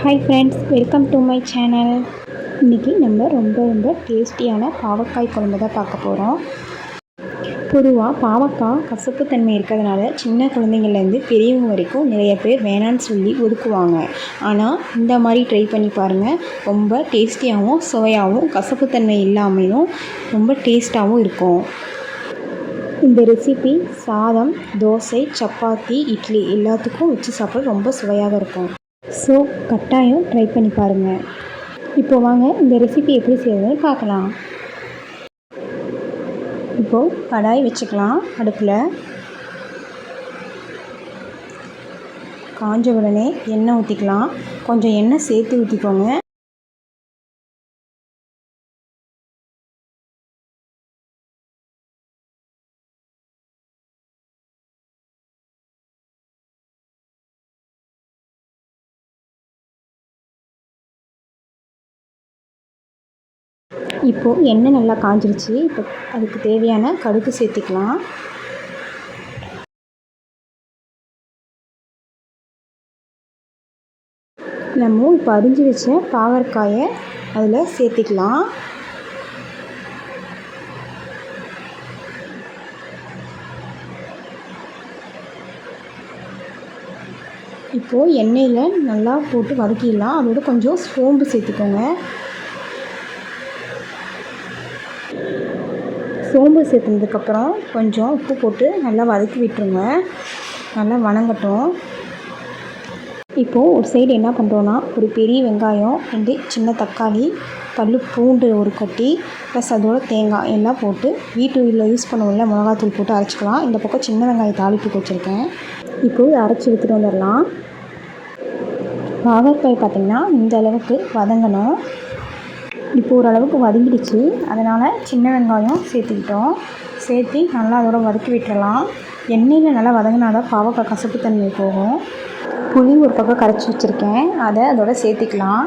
Hi friends welcome to my channel இன்றைக்கி நம்ம ரொம்ப ரொம்ப டேஸ்டியான பாவக்காய் குழம்பு தான் பார்க்க போகிறோம் பொதுவாக பாவக்காய் கசப்புத்தன்மை இருக்கிறதுனால சின்ன குழந்தைங்கள்லேருந்து பெரியவங்க வரைக்கும் நிறைய பேர் வேணான்னு சொல்லி ஒதுக்குவாங்க. ஆனால் இந்த மாதிரி ட்ரை பண்ணி பாருங்கள் ரொம்ப டேஸ்டியாகவும் சுவையாகவும் கசப்புத்தன்மை இல்லாமையும் ரொம்ப டேஸ்ட்டாகவும் இருக்கும். இந்த ரெசிபி சாதம் தோசை சப்பாத்தி இட்லி எல்லாத்துக்கும் வச்சு சாப்பிட ரொம்ப சுவையாக இருக்கும். ஸோ கட்டாயம் ட்ரை பண்ணி பாருங்கள் இப்போ வாங்க இந்த ரெசிபி எப்படி செய்யறதுன்னு பார்க்கலாம். இப்போது கடாய் வச்சுக்கலாம் அடுப்பில். காஞ்ச உடனே எண்ணெய் ஊற்றிக்கலாம் கொஞ்சம் எண்ணெய் சேர்த்து ஊற்றிக்கோங்க இப்போது எண்ணெய் நல்லா காஞ்சிருச்சு. இப்போ அதுக்கு தேவையான கடுகு சேர்த்துக்கலாம். நம்ம இப்போ அரிஞ்சு வச்ச பாகற்காயை அதில் சேர்த்திக்கலாம். இப்போது எண்ணெயில் நல்லா போட்டு வதக்கிடலாம். அதோட கொஞ்சம் சோம்பு சேர்த்துக்கோங்க. சோம்பு சேர்த்துனதுக்கப்புறம் கொஞ்சம் உப்பு போட்டு நல்லா வதக்கி விட்டுருங்க. நல்லா வணங்கட்டும். இப்போது ஒரு சைடு என்ன பண்ணுறோன்னா ஒரு பெரிய வெங்காயம் ரெண்டு சின்ன தக்காளி பல் பூண்டு ஒரு கட்டி ப்ளஸ் அதோட தேங்காய் எல்லாம் போட்டு வீட்டு யூஸ் பண்ணுவோம்ல மிளகாத்தூள் போட்டு அரைச்சிக்கலாம். இந்த பக்கம் சின்ன வெங்காயம் தாளிப்புக்கு வச்சுருக்கேன். இப்போது அரைச்சி எடுத்துகிட்டு வந்துடலாம். பாகற்காய் பார்த்திங்கன்னா இந்த அளவுக்கு வதங்கணும். இப்போ ஓரளவுக்கு வதங்கிடுச்சு. அதனால் சின்ன வெங்காயம் சேர்த்துக்கிட்டோம். சேர்த்து நல்லா அதோட வதக்கி விட்டுறலாம். எண்ணெயில் நல்லா வதங்கினா தான் பாவக்காய் கசப்புத்தன்மை போகும். புளி ஒரு பக்கம் கரைச்சி வச்சுருக்கேன். அதை அதோட சேர்த்துக்கலாம்.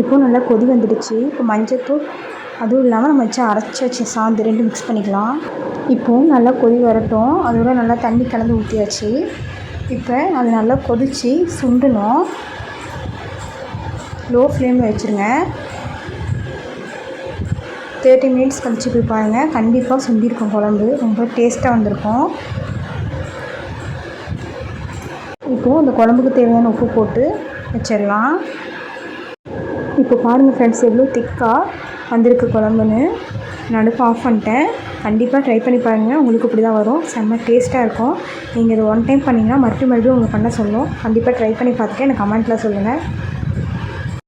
இப்போ நல்லா கொதி வந்துடுச்சு. இப்போ மஞ்சத்தூள் அதுவும் இல்லாமல் நம்ம வச்சு அரைச்சி வச்ச சாந்து ரெண்டு மிக்ஸ் பண்ணிக்கலாம். இப்போவும் நல்லா கொதி வரட்டும். அதோட நல்லா தண்ணி கலந்து ஊற்றியாச்சு இப்போ அது நல்லா கொதித்து சுண்டணும். லோ ஃப்ளேமில் வச்சுருங்க. தேர்ட்டி மினிட்ஸ் கழிச்சு போய் பாருங்கள் கண்டிப்பாக சுண்டிருக்கும் குழம்பு. ரொம்ப டேஸ்ட்டாக வந்திருக்கும். இப்போது அந்த குழம்புக்கு தேவையான உப்பு போட்டு வச்சிடலாம். இப்போ பாருங்கள் ஃப்ரெண்ட்ஸ் எவ்வளோ திக்காக வந்திருக்கு குழம்புன்னு. நடுப்பு ஆஃப் பண்ணிட்டேன். கண்டிப்பாக ட்ரை பண்ணி பாருங்கள் உங்களுக்கு இப்படி தான் வரும். செம்ம டேஸ்ட்டாக இருக்கும். நீங்கள் இது ஒன் டைம் பண்ணிங்கன்னா மறுபடியும் மறுபடியும் உங்களுக்கு பண்ண சொல்லும். கண்டிப்பாக ட்ரை பண்ணி பார்த்துட்டு எனக்கு கமெண்ட்டில் சொல்லுங்கள்